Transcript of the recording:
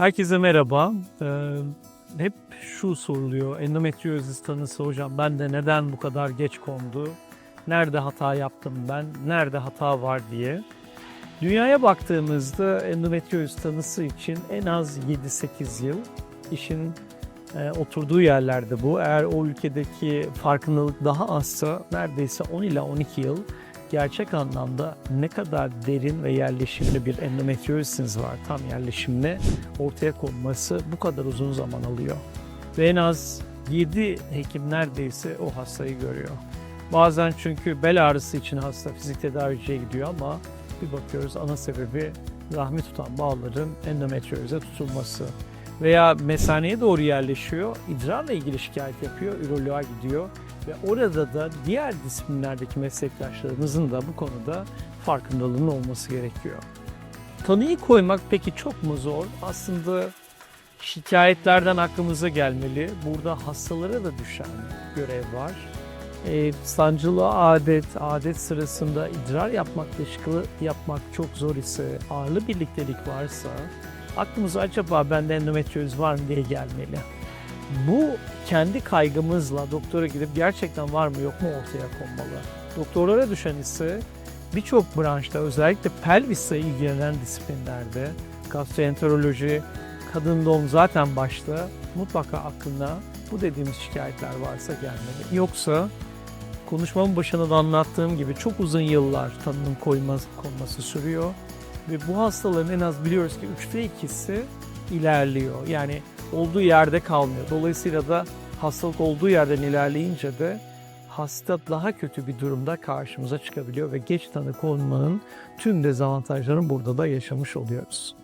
Herkese merhaba. Ee, hep şu soruluyor. Endometriozis tanısı hocam bende neden bu kadar geç kondu? Nerede hata yaptım ben? Nerede hata var diye. Dünyaya baktığımızda endometriozis tanısı için en az 7-8 yıl işin e, oturduğu yerlerde bu. Eğer o ülkedeki farkındalık daha azsa neredeyse 10 ila 12 yıl gerçek anlamda ne kadar derin ve yerleşimli bir endometriozisiniz var tam yerleşimli ortaya konması bu kadar uzun zaman alıyor. Ve en az 7 hekim neredeyse o hastayı görüyor. Bazen çünkü bel ağrısı için hasta fizik tedaviciye gidiyor ama bir bakıyoruz ana sebebi rahmi tutan bağların endometrioze tutulması. Veya mesaneye doğru yerleşiyor, idrarla ilgili şikayet yapıyor, üroloğa gidiyor ve orada da diğer disiplinlerdeki meslektaşlarımızın da bu konuda farkındalığının olması gerekiyor. Tanıyı koymak peki çok mu zor? Aslında şikayetlerden aklımıza gelmeli. Burada hastalara da düşen görev var. E, sancılı adet, adet sırasında idrar yapmakla şıkılı yapmak çok zor ise, ağırlı birliktelik varsa aklımıza acaba bende endometrioz var mı diye gelmeli. Bu kendi kaygımızla doktora gidip gerçekten var mı yok mu ortaya konmalı. Doktorlara düşen ise birçok branşta özellikle pelvisle ilgilenen disiplinlerde gastroenteroloji, kadın doğum zaten başta mutlaka aklına bu dediğimiz şikayetler varsa gelmeli. Yoksa konuşmamın başında da anlattığım gibi çok uzun yıllar tanının koyması, konması sürüyor. Ve bu hastaların en az biliyoruz ki üçte ikisi ilerliyor. Yani olduğu yerde kalmıyor. Dolayısıyla da hastalık olduğu yerden ilerleyince de hasta daha kötü bir durumda karşımıza çıkabiliyor ve geç tanı konmanın tüm dezavantajlarını burada da yaşamış oluyoruz.